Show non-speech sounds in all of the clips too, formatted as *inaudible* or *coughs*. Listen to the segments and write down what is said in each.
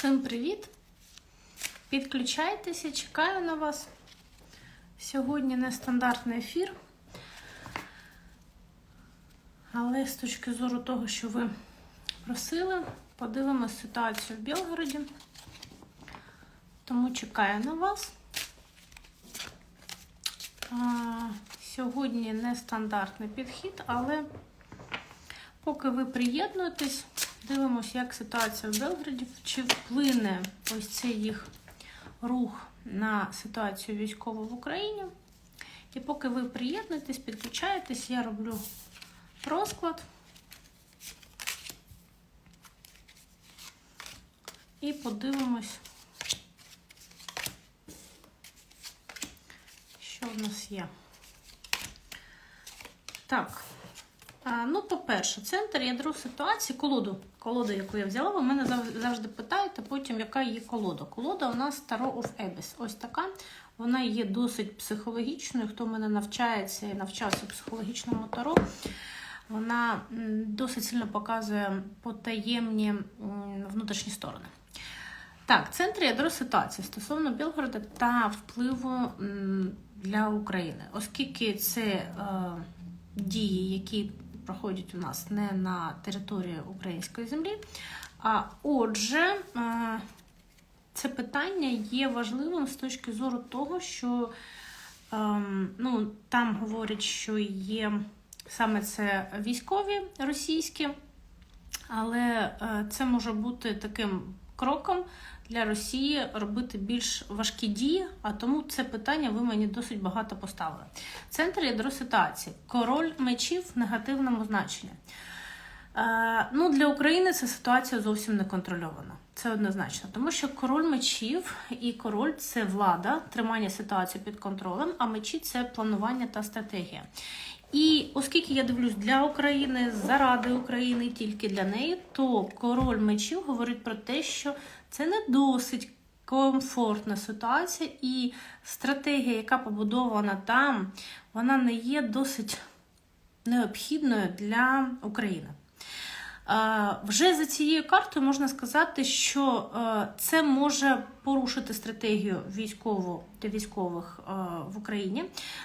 Всім привіт! Підключайтеся, чекаю на вас. Сьогодні нестандартний ефір. Але з точки зору того, що ви просили, подивимося ситуацію в Білгороді. Тому чекаю на вас. А, Сьогодні нестандартний підхід, але поки ви приєднуєтесь, дивимося, як ситуація в Белграді, чи вплине ось цей їх рух на ситуацію військову в Україні. І поки ви приєднуєтесь, підключаєтесь, я роблю розклад. І подивимось, що в нас є. Так. Ну, по-перше, центр ядро ситуації, колоду, колоду, яку я взяла, ви мене завжди питаєте потім, яка є колода. Колода у нас Tarot of Abyss. Ось така. Вона є досить психологічною. Хто мене навчається і навчався психологічному таро, вона досить сильно показує потаємні внутрішні сторони. Так, центр ядро ситуації стосовно Білгорода та впливу для України, оскільки це е, дії, які проходять у нас не на території української землі. А отже, е, це питання є важливим з точки зору того, що ем, ну, там говорять, що є саме це військові російські, але е, це може бути таким кроком для Росії робити більш важкі дії, а тому це питання ви мені досить багато поставили. Центр ядро ситуації. Король мечів в негативному значенні. Е, ну, для України ця ситуація зовсім не контрольована. Це однозначно, тому що король мечів і король це влада, тримання ситуації під контролем, а мечі це планування та стратегія. І оскільки я дивлюсь для України, заради України, тільки для неї, то король мечів говорить про те, що це не досить комфортна ситуація, і стратегія, яка побудована там, вона не є досить необхідною для України. Вже за цією картою можна сказати, що е, це може порушити стратегію військову для військових е, в Україні,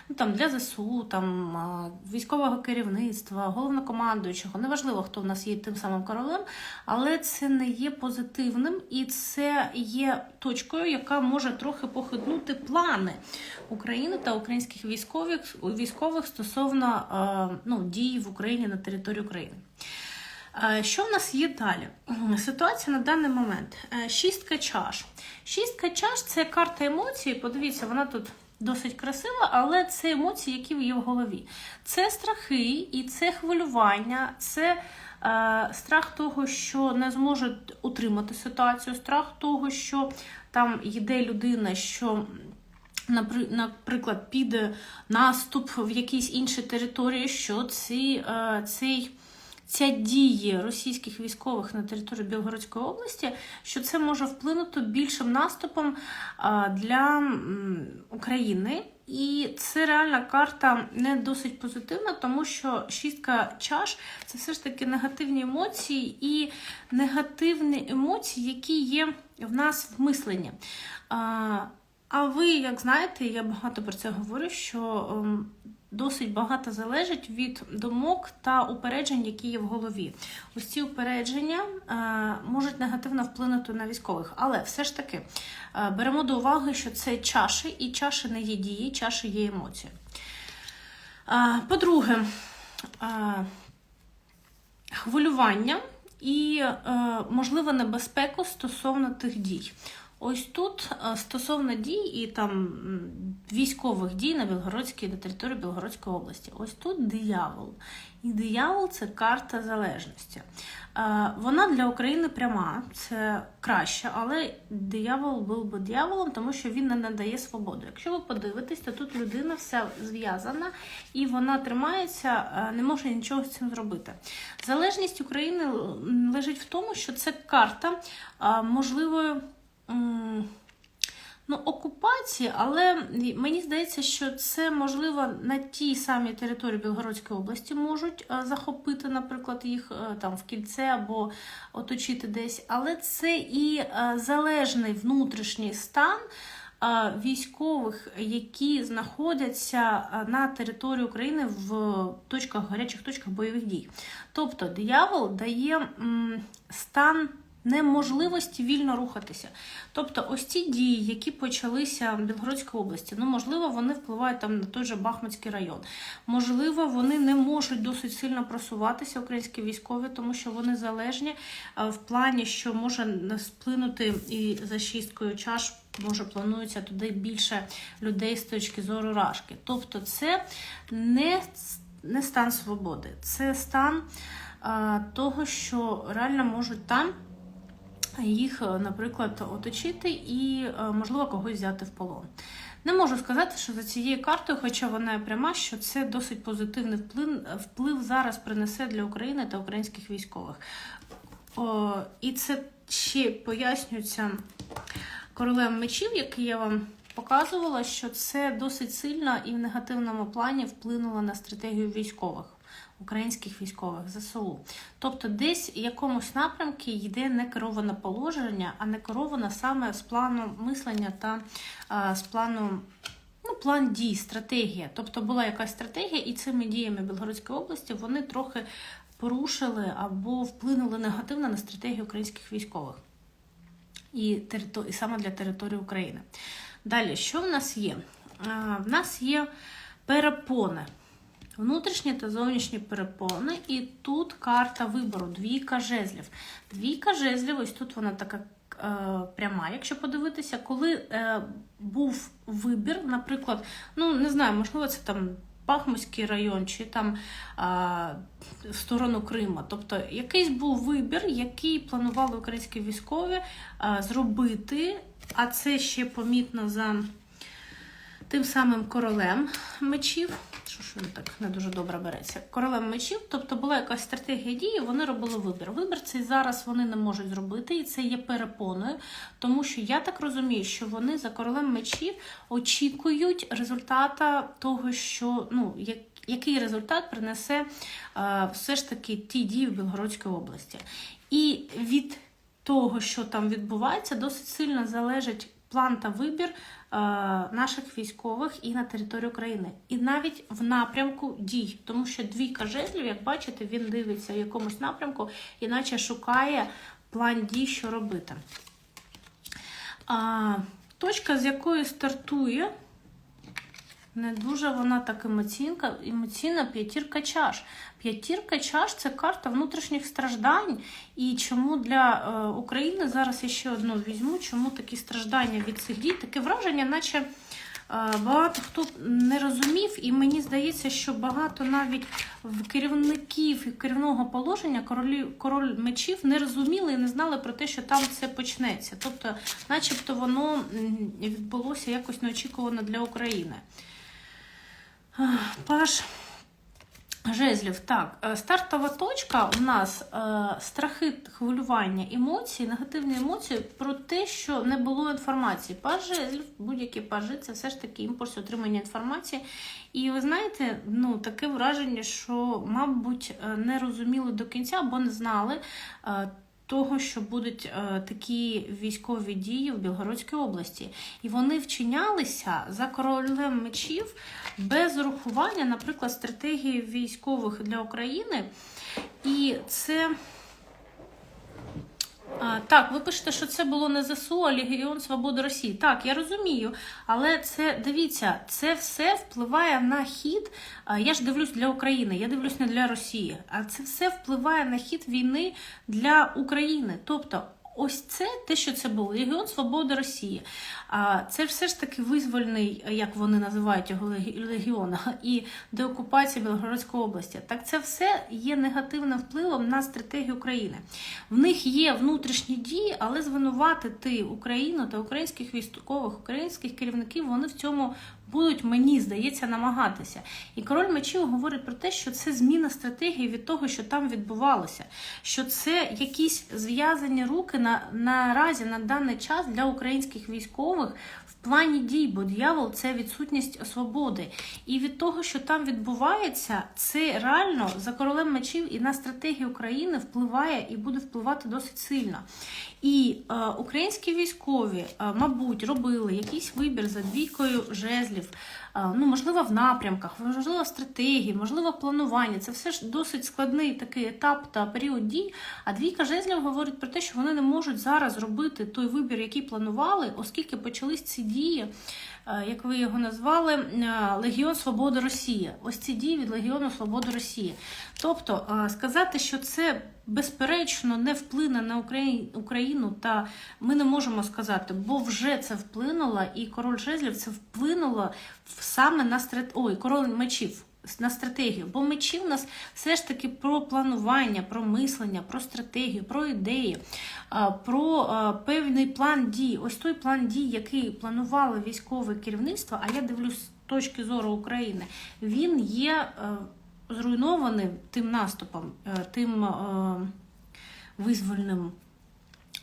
ну там для ЗСУ, там е, військового керівництва, головнокомандуючого. Неважливо, хто в нас є тим самим королем, але це не є позитивним і це є точкою, яка може трохи похитнути плани України та українських військових військових стосовно ну, дій в Україні на території України. Е, Що в нас є далі? Ситуація на даний момент. Е, Шістка чаш. Шістка чаш це карта емоцій. Подивіться, вона тут досить красива, але це емоції, які є в голові. Це страхи і це хвилювання, це е, страх того, що не зможуть утримати ситуацію, страх того, що там йде людина, що напри- наприклад, піде наступ в якійсь іншій території, що е, цей. Ця дії російських військових на території Білгородської області, що це може вплинути більшим наступом для України. І це реальна карта не досить позитивна, тому що шістка чаш це все ж таки негативні емоції і негативні емоції, які є в нас в мисленні. А, ви, як знаєте, я багато про це говорю, що ем, досить багато залежить від думок та упереджень, які є в голові. Ось ці упередження е, можуть негативно вплинути на військових, але все ж таки е, беремо до уваги, що це чаші, і чаші не є дії, чаші є емоції. Е, по-друге, хвилювання і можливо небезпеку стосовно тих дій. Ось тут стосовно дій і там військових дій на Білгородській на території Білгородської області. Ось тут диявол. І диявол це карта залежності. Е, Вона для України пряма, це краще, але диявол був би дияволом, тому що він не надає свободу. Якщо ви подивитесь, то тут людина вся зв'язана і вона тримається, е, не може нічого з цим зробити. Залежність України лежить в тому, що це карта е, можливої Ну, окупації, але мені здається, що це можливо на тій самій території Білгородської області можуть е, захопити, наприклад, їх е, там в кільце або оточити десь. Але це і е, залежний внутрішній стан військових, які знаходяться на території України в точках гарячих точках бойових дій. Тобто диявол дає стан неможливості вільно рухатися. Тобто, ось ці дії, які почалися в Білгородській області, ну можливо, вони впливають там на той же Бахмутський район. Можливо, вони не можуть досить сильно просуватися, українські військові, тому що вони залежні е, в плані, що може сплинути і за шісткою чаш. Може, планується туди більше людей з точки зору рашки. Тобто, це не, не стан свободи, це стан а, того, що реально можуть там їх, е, наприклад, оточити і, е, можливо, когось взяти в полон. Не можу сказати, що за цією картою, хоча вона пряма, що це досить позитивний вплив, вплив зараз принесе для України та українських військових. О, і це ще пояснюється королем мечів, який я вам показувала, що це досить сильно і в негативному плані вплинуло на стратегію військових українських військових ЗСУ. Тобто, десь в якомусь напрямку йде не кероване положення, а не кероване саме з плану мислення та а, з плану. Ну, план дій, стратегія. Тобто була якась стратегія, і цими діями Білгородської області вони трохи порушили або вплинули негативно на стратегію українських військових і, територ... і саме для території України. Далі, що в нас є? А, в нас є перепони. Внутрішні та зовнішні перепони, і тут карта вибору, двійка жезлів. Двійка жезлів, ось тут вона така е, пряма, якщо подивитися, коли е, був вибір, наприклад, ну не знаю, можливо, це там Бахмутський район чи там е, в сторону Крима. Тобто якийсь був вибір, який планували українські військові е, зробити, а це ще помітно за тим самим королем мечів. Що ж він так не дуже добре береться? Королем мечів, тобто була якась стратегія дії, вони робили вибір. Вибір цей зараз вони не можуть зробити, і це є перепоною, тому що я так розумію, що вони за королем мечів очікують результата того, що ну як. Який результат принесе е, все ж таки ті дії в Білгородській області? І від того, що там відбувається, досить сильно залежить план та вибір е, наших військових і на території України, і навіть в напрямку дій, тому що двійка жезлів, як бачите, він дивиться в якомусь напрямку, іначе шукає план дій, що робити. Точка, з якої стартує. Не дуже вона так емоційна, емоційна п'ятірка чаш. П'ятірка чаш це карта внутрішніх страждань. І чому для е, України зараз я ще одну візьму, чому такі страждання від цих дій, таке враження, наче е, багато хто не розумів, і мені здається, що багато навіть в керівників і керівного положення королі, король мечів не розуміли і не знали про те, що там це почнеться. Тобто, начебто, воно відбулося якось неочікувано для України. Паш жезлів. Так, е, стартова точка у нас е, страхи, хвилювання, емоції, негативні емоції про те, що не було інформації. Паш жезлів, будь-які пажи, це все ж таки імпульс отримання інформації. І ви знаєте, ну таке враження, що, мабуть, е, не розуміли до кінця або не знали. Того, що будуть е, такі військові дії в Білгородській області, і вони вчинялися за королем мечів без урахування, наприклад, стратегії військових для України. І це а, Так, ви пишете, що це було не ЗСУ, а Легіон Свободи Росії. Так, я розумію, але це дивіться, це все впливає на хід. Я ж дивлюсь для України, я дивлюсь не для Росії. А це все впливає на хід війни для України. Тобто Ось це те, що це був Легіон Свободи Росії. А це все ж таки визвольний, як вони називають його легіон, і деокупація Білгородської області. Так це все є негативним впливом на стратегію України. В них є внутрішні дії, але звинуватити Україну та українських військових, українських керівників вони в цьому будуть, мені здається, намагатися. І король мечів говорить про те, що це зміна стратегії від того, що там відбувалося, що це якісь зв'язані руки на наразі на даний час для українських військових. Плані дій, бо дьявол це відсутність свободи. І від того, що там відбувається, це реально за королем мечів і на стратегію України впливає і буде впливати досить сильно. І е, українські військові, е, мабуть, робили якийсь вибір за двійкою жезлів. Ну, можливо, в напрямках, можливо, в стратегії, можливо, планування. Це все ж досить складний такий етап та період дій. А двійка жезлів говорить про те, що вони не можуть зараз робити той вибір, який планували, оскільки почались ці дії. Е, Як ви його назвали, е, Легіон Свободи Росії. Ось ці дії від Легіону Свободи Росії. Тобто е, сказати, що це безперечно не вплине на Україну, та ми не можемо сказати, бо вже це вплинуло, і король жезлів це вплинуло саме на страт... Ой, король мечів. На стратегію, бо мечі в нас все ж таки про планування, про мислення, про стратегію, про ідеї, про певний план дій. Ось той план дій, який планувало військове керівництво, а я дивлюсь з точки зору України, він є е, зруйнованим тим наступом, е, тим е, визвольним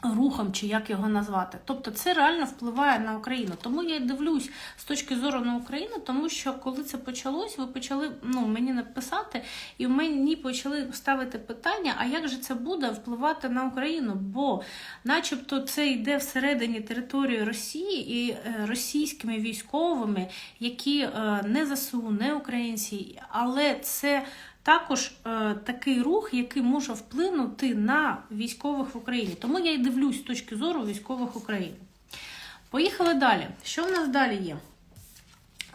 рухом, чи як його назвати. Тобто це реально впливає на Україну. Тому я дивлюсь з точки зору на Україну, тому що коли це почалось, ви почали ну, мені написати, і мені почали ставити питання, а як же це буде впливати на Україну? Бо, начебто, це йде всередині території Росії і е, російськими військовими, які е, не ЗСУ, не українці, але це. Також е, такий рух, який може вплинути на військових в Україні. Тому я й дивлюсь з точки зору військових України. Поїхали далі. Що в нас далі є?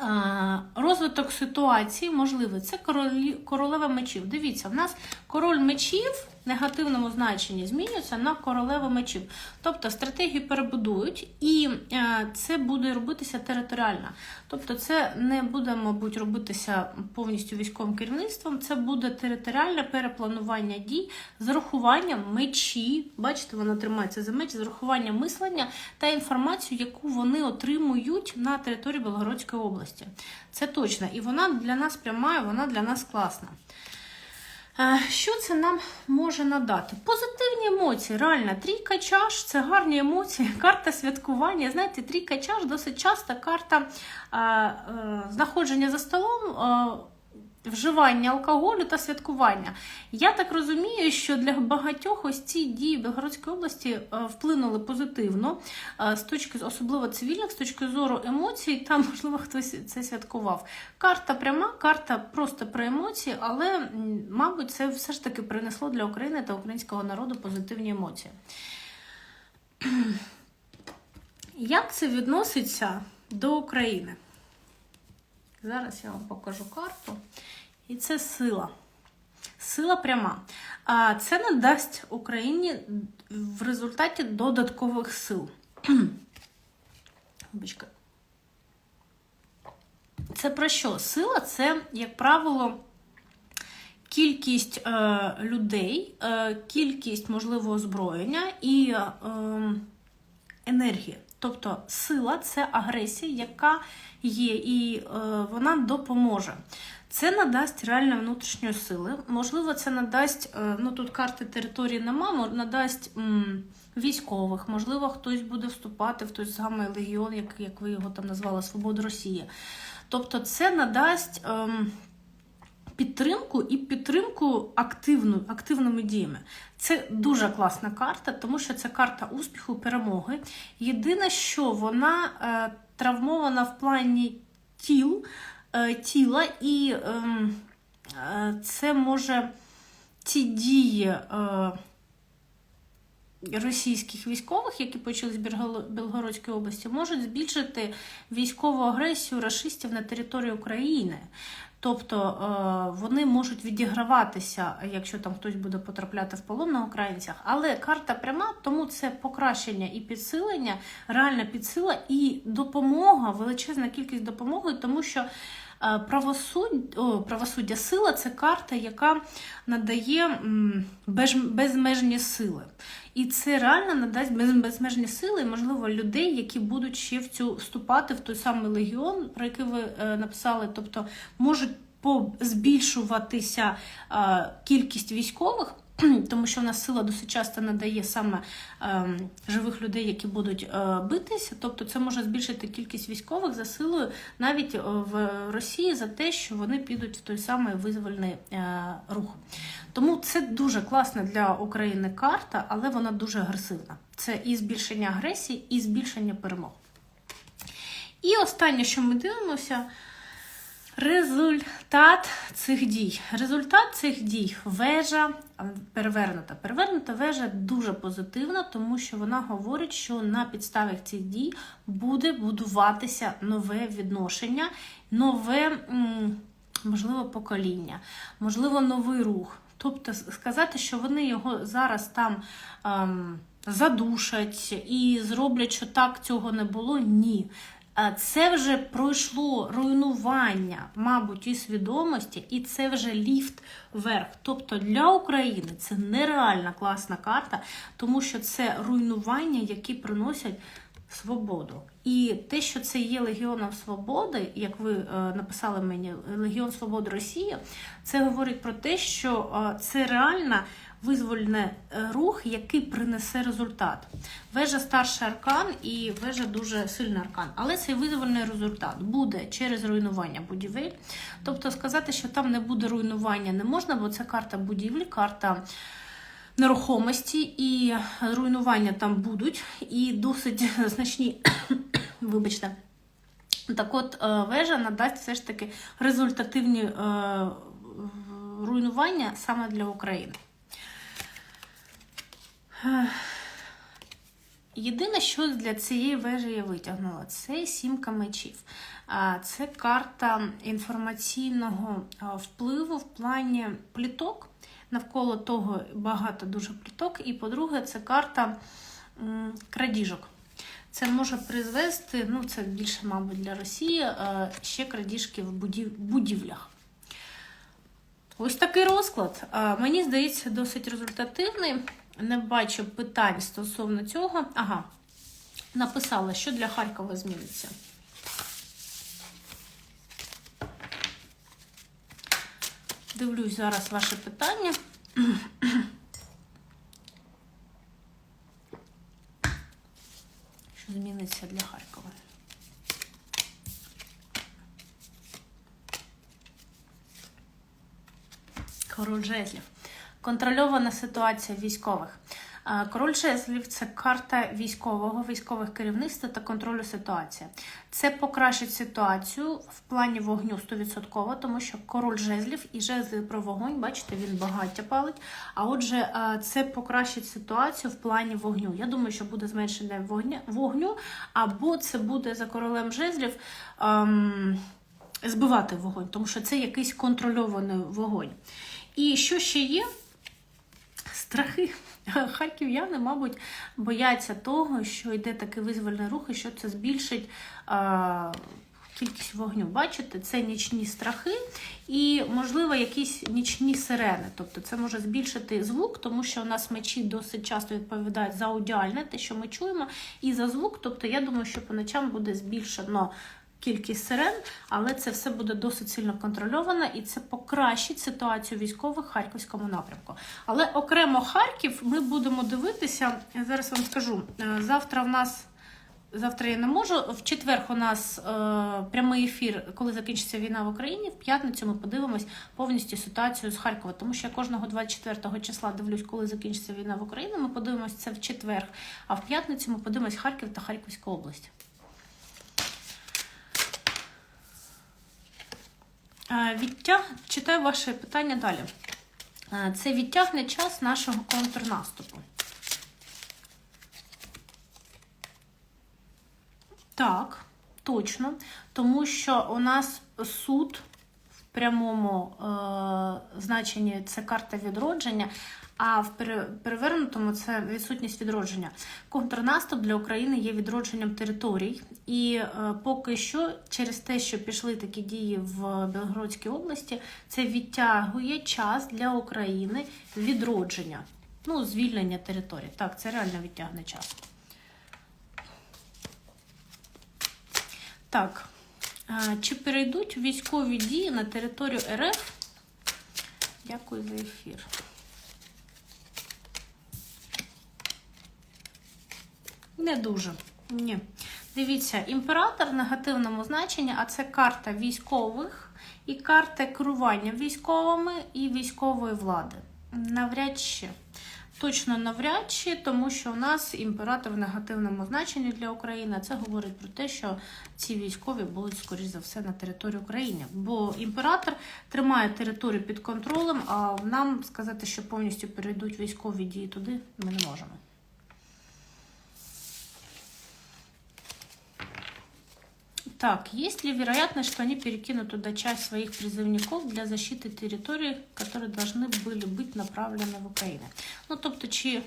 Е, розвиток ситуації можливий. Це королі, королева мечів. Дивіться, в нас король мечів негативному значенні змінюється на королеву мечів. Тобто стратегію перебудують, і е, це буде робитися територіально. Тобто, це не буде, мабуть, робитися повністю військовим керівництвом, це буде територіальне перепланування дій з урахуванням мечі. Бачите, вона тримається за меч, з урахуванням мислення та інформацію, яку вони отримують на території Белгородської області. Це точно. І вона для нас пряма, вона для нас класна. Що це нам може надати? Позитивні емоції, реально, трійка чаш це гарні емоції, *laughs* карта святкування. Знаєте, трійка чаш досить часто карта е, е, знаходження за столом. Е, Вживання алкоголю та святкування. Я так розумію, що для багатьох ось ці дії Белгородської області е, вплинули позитивно, е, з точки особливо цивільних, з точки зору емоцій, там, можливо, хтось це святкував. Карта пряма, карта просто про емоції, але, мабуть, це все ж таки принесло для України та українського народу позитивні емоції. *clears throat* Як це відноситься до України? Зараз я вам покажу карту. І це сила. Сила пряма. А це надасть Україні в результаті додаткових сил. *clears throat* Це про що? Сила це, як правило, кількість е, людей, е, кількість можливо озброєння і е, енергії. Тобто сила це агресія, яка є, і е, вона допоможе. Це надасть реально внутрішньої сили. Можливо, це надасть, е, ну тут карти території нема, надасть м, військових, можливо, хтось буде вступати в той самий легіон, як, як ви його там назвали, Свобода Росії. Тобто, це надасть. ем, підтримку і підтримку активну, активними діями. Це дуже класна карта, тому що це карта успіху, перемоги. Єдине, що вона е, травмована в плані тіл, тіла, і ем, е, це може ці дії. Е, Російських військових, які почали Біргало- Білгородської області, можуть збільшити військову агресію рашистів на території України. Тобто е, вони можуть відіграватися, якщо там хтось буде потрапляти в полон на українцях. Але карта пряма, тому це покращення і підсилення, реальна підсила і допомога, величезна кількість допомоги, тому що Е, Правосуддя, о, правосуддя сила це карта, яка надає безмежні сили. І це реально надасть безмежні сили, можливо, людей, які будуть ще в цю вступати в той самий легіон, про який ви е, написали, тобто можуть збільшуватися е, кількість військових. *clears throat* Тому що в нас сила досить часто надає саме ем, живих людей, які будуть е, битися. Тобто це може збільшити кількість військових за силою навіть е, в Росії за те, що вони підуть в той самий визвольний е, рух. Тому це дуже класна для України карта, але вона дуже агресивна. Це і збільшення агресії, і збільшення перемог. І останнє, що ми дивимося, результат цих дій. Результат цих дій вежа перевернута. Перевернута вежа дуже позитивна, тому що вона говорить, що на підставі цих дій буде будуватися нове відношення, нове, можливо, покоління, можливо, новий рух. Тобто сказати, що вони його зараз там ем, задушать і зроблять, що так цього не було, ні. Е, Це вже пройшло руйнування, мабуть, і свідомості, і це вже ліфт вверх. Тобто для України це нереальна класна карта, тому що це руйнування, які приносять свободу. І те, що це є Легіоном Свободи, як ви е, написали мені, Легіон Свободи Росії, це говорить про те, що е, це реально визвольний е, рух, який принесе результат. Вежа старший аркан і вежа дуже сильний аркан. Але цей визвольний результат буде через руйнування будівель. Тобто сказати, що там не буде руйнування, не можна, бо це карта будівлі, карта нерухомості і руйнування там будуть, і досить *coughs* значні, *coughs* вибачте. Так от, е, вежа надасть все ж таки результативні е, руйнування саме для України. Єдине, що для цієї вежі я витягнула, це сімка мечів. Це карта інформаційного впливу в плані пліток. Навколо того багато дуже пліток. І, по-друге, це карта крадіжок. Це може призвести, ну це більше, мабуть, для Росії, ще крадіжки в будівлях. Ось такий розклад. Мені здається, досить результативний. Не бачу питань стосовно цього. Ага, написала, що для Харкова зміниться. Дивлюсь зараз ваше питання. Що зміниться для Харкова? Король жезлів. Контрольована ситуація військових. Е, Король жезлів це карта військового, військових керівництва та контролю ситуації. Це покращить ситуацію в плані вогню 100%, тому що король жезлів і жезли про вогонь, бачите, він багаття палить. А отже, е, це покращить ситуацію в плані вогню. Я думаю, що буде зменшення вогню, або це буде за королем жезлів. ем, Збивати вогонь, тому що це якийсь контрольований вогонь. І що ще є? Страхи. *laughs* Харків'яни, мабуть, бояться того, що йде такий визвольний рух, і що це збільшить а, кількість вогню. Бачите, це нічні страхи і, можливо, якісь нічні сирени. Тобто це може збільшити звук, тому що у нас мечі досить часто відповідають за аудіальне, те, що ми чуємо, і за звук. Тобто, я думаю, що по ночам буде збільшено. Кількість сирен, але це все буде досить сильно контрольовано і це покращить ситуацію військових в харківському напрямку. Але окремо Харків ми будемо дивитися. Я зараз вам скажу. е, Завтра в нас. Завтра я не можу. В четвер у нас е, прямий ефір, коли закінчиться війна в Україні. В п'ятницю ми подивимось повністю ситуацію з Харкова. Тому що я кожного 24 числа дивлюсь, коли закінчиться війна в Україні. Ми подивимось це в четвер. А в п'ятницю ми подивимось Харків та Харківську область. Відтяг... Читаю ваше питання далі. Е, Це відтягне час нашого контрнаступу. Так, точно. Тому що у нас суд в прямому е, значенні це карта відродження, А в перевернутому це відсутність відродження. Контрнаступ для України є відродженням територій, і е, поки що, через те, що пішли такі дії в Білгородській області, це відтягує час для України відродження, ну, звільнення територій. Так, це реально відтягне час. Так, е, чи перейдуть військові дії на територію РФ? Дякую за ефір. Не дуже. Ні. Дивіться, імператор в негативному значенні, а це карта військових і карта керування військовими і військової влади. Навряд чи. Точно навряд чи, тому що у нас імператор в негативному значенні для України. Це говорить про те, що ці військові будуть, скоріш за все, на території України. Бо імператор тримає територію під контролем, а нам сказати, що повністю перейдуть військові дії туди, ми не можемо. Так, есть ли вероятность, что они перекинут туда часть своих призывников для защиты территорий, которые должны были быть направлены в Україну? Ну, тобто, чи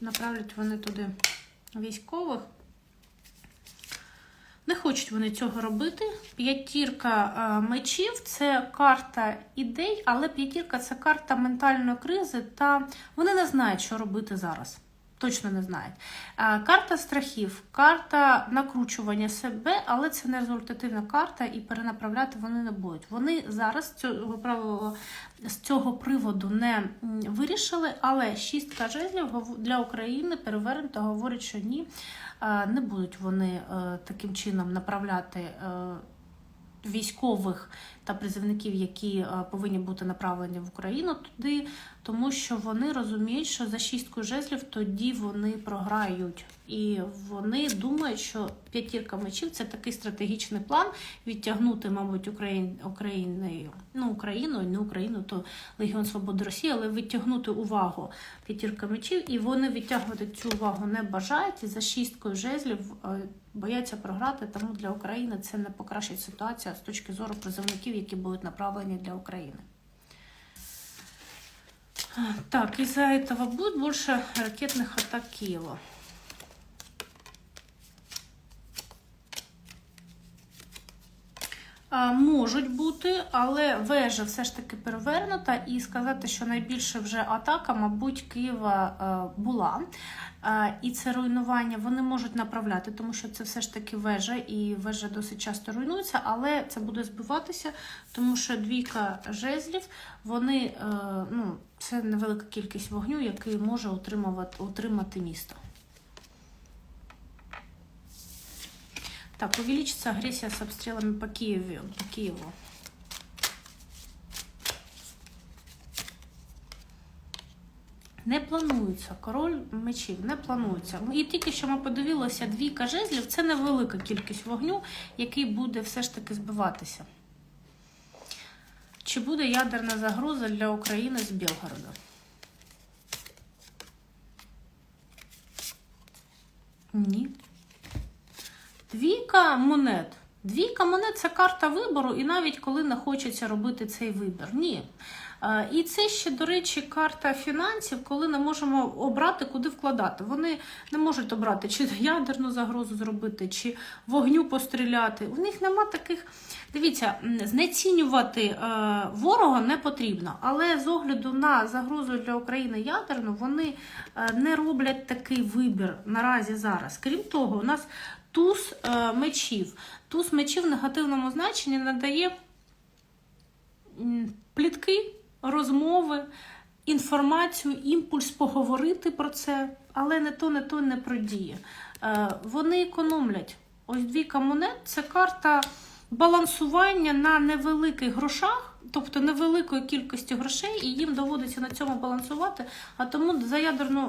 направлять вони туди військових? Не хочуть вони цього робити. П'ятірка е, мечів це карта ідей, але п'ятірка це карта ментальної кризи, та вони не знають, що робити зараз. Точно не знають. Е, Карта страхів, карта накручування себе, але це не результативна карта, і перенаправляти вони не будуть. Вони зараз цього з цього приводу не вирішили, але шістка жезлів для України перевернуто говорить, що ні, е, не будуть вони е, таким чином направляти. Військових та призовників, які е, повинні бути направлені в Україну туди, тому що вони розуміють, що за шісткою жезлів тоді вони програють. І вони думають, що п'ятірка мечів це такий стратегічний план відтягнути, мабуть, Україн, Україною, ну Україною, не Україну, то Легіон Свободи Росії, але відтягнути увагу п'ятірка мечів, і вони відтягувати цю увагу не бажають. І за шісткою жезлів е, бояться програти, тому для України це не покращить ситуацію з точки зору призовників, які будуть направлені для України. Так, из-за этого будет больше ракетных атак Киева. Можуть бути, але вежа все ж таки перевернута, і сказати, що найбільше вже атака, мабуть, Києва е, була. І це руйнування вони можуть направляти, тому що це все ж таки вежа, і вежа досить часто руйнується, але це буде збиватися, тому що двійка жезлів, вони е, ну, це невелика кількість вогню, який може утримувати, утримати місто. Так, увеличится агрессия с обстрелами по Киеву. По Киеву. Не планується. Король мечів не планується. І тільки що ми подивилися двійка жезлів, це невелика кількість вогню, який буде все ж таки збиватися. Чи буде ядерна загроза для України з Білгорода? Ні. Двійка монет. Двійка монет це карта вибору, і навіть коли не хочеться робити цей вибір. Ні. І це ще, до речі, карта фінансів, коли не можемо обрати, куди вкладати. Вони не можуть обрати, чи ядерну загрозу зробити, чи вогню постріляти. У них нема таких. Дивіться, знецінювати е, ворога не потрібно, але з огляду на загрозу для України ядерну, вони е, не роблять такий вибір наразі зараз. Крім того, у нас туз е, мечів. Туз мечів в негативному значенні надає плітки, розмови, інформацію, імпульс поговорити про це, але не то, не то не про дії. Е, Вони економлять. Ось двійка монет це карта балансування на невеликих грошах, тобто невеликої кількості грошей, і їм доводиться на цьому балансувати. А тому за ядерну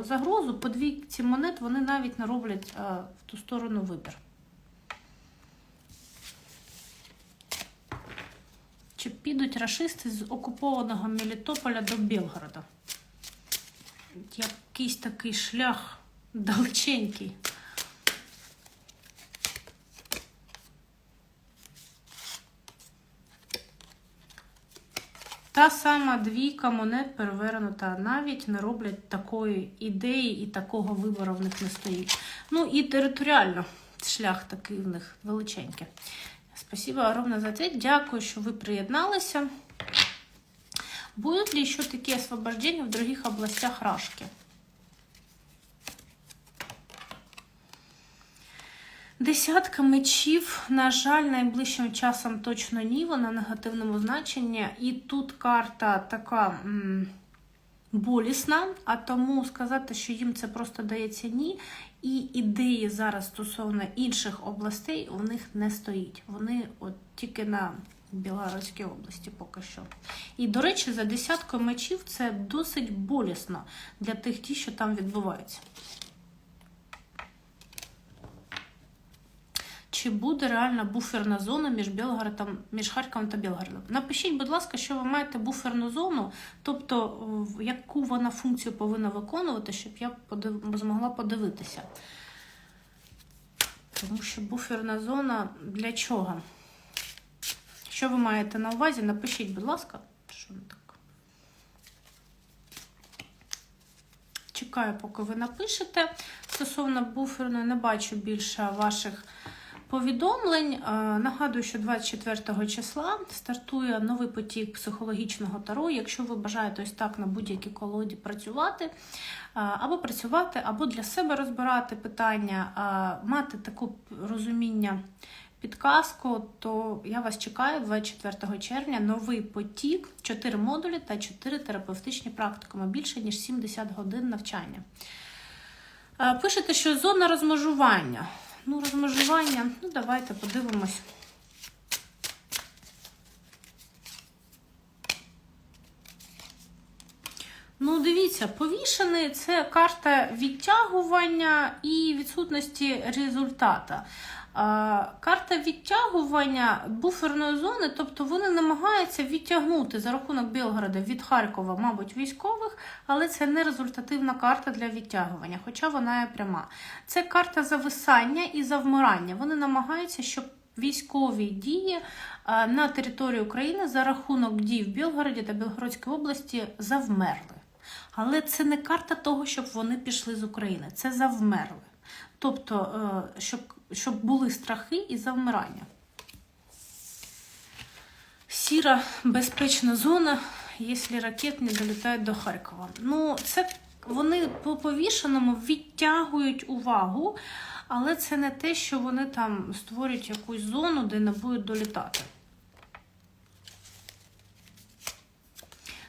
е, загрозу по двійці монет вони навіть не роблять е, в ту сторону вибір. Чи підуть рашисти з окупованого Мелітополя до Білгорода? Якийсь такий шлях далеченький. Та сама двійка монет перевернута, навіть не роблять такої ідеї і такого вибору в них не стоїть. Ну і територіально шлях такий в них величенький. Спасибо огромное за ответ. Дякую, що ви приєдналися. Будуть ли ще такі освобождения в других областях Рашки? Десятка мечів, на жаль, найближчим часом точно ні, вона негативному значенні. І тут карта така м, болісна, а тому сказати, що їм це просто дається ні. І ідеї зараз стосовно інших областей у них не стоїть. Вони от тільки на Білоруській області поки що. І, до речі, за десяткою мечів це досить болісно для тих ті, що там відбуваються. Чи буде реальна буферна зона між Білгородом, між Харковом та Білгородом? Напишіть, будь ласка, що ви маєте буферну зону, тобто яку вона функцію повинна виконувати, щоб я подив... змогла подивитися. Тому що буферна зона для чого? Що ви маєте на увазі? Напишіть, будь ласка, що так. Чекаю, поки ви напишете. Стосовно буферної, не бачу більше ваших повідомлень. Нагадую, що 24 числа стартує новий потік психологічного таро. Якщо ви бажаєте ось так на будь-якій колоді працювати, або працювати, або для себе розбирати питання, мати таке розуміння. Підказку, то я вас чекаю 24 червня. Новий потік, 4 модулі та 4 терапевтичні практикуми, більше ніж 70 годин навчання. Пишете, що зона розмежування. Ну, розмежування, ну давайте подивимось. Ну, дивіться, повішений це карта відтягування і відсутності результата. Карта відтягування буферної зони, тобто вони намагаються відтягнути за рахунок Білгорода від Харкова, мабуть, військових, але це не результативна карта для відтягування, хоча вона є пряма. Це карта зависання і завмирання. Вони намагаються, щоб військові дії на території України за рахунок дій в Білгороді та Білгородській області завмерли. Але це не карта того, щоб вони пішли з України. Це завмерли. Тобто, е, щоб, щоб були страхи і завмирання. Сіра безпечна зона, якщо ракет не долітають до Харкова. Ну, це вони по повішеному відтягують увагу, але це не те, що вони там створюють якусь зону, де не будуть долітати.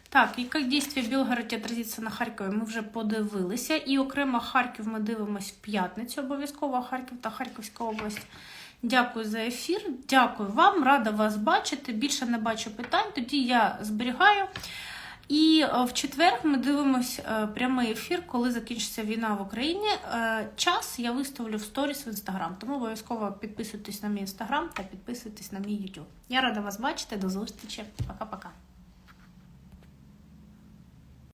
Так, і як дійство в Білгороді отразиться на Харкові, ми вже подивилися. І окремо Харків ми дивимося в п'ятницю, обов'язково Харків та Харківська область. Дякую за ефір. Дякую вам, рада вас бачити. Більше не бачу питань, тоді я зберігаю. І е, в четвер ми дивимося прямий ефір, коли закінчиться війна в Україні. Е, Час я виставлю в сторіс в інстаграм. Тому обов'язково підписуйтесь на мій інстаграм та підписуйтесь на мій YouTube. Я рада вас бачити. До зустрічі. Пока-пока.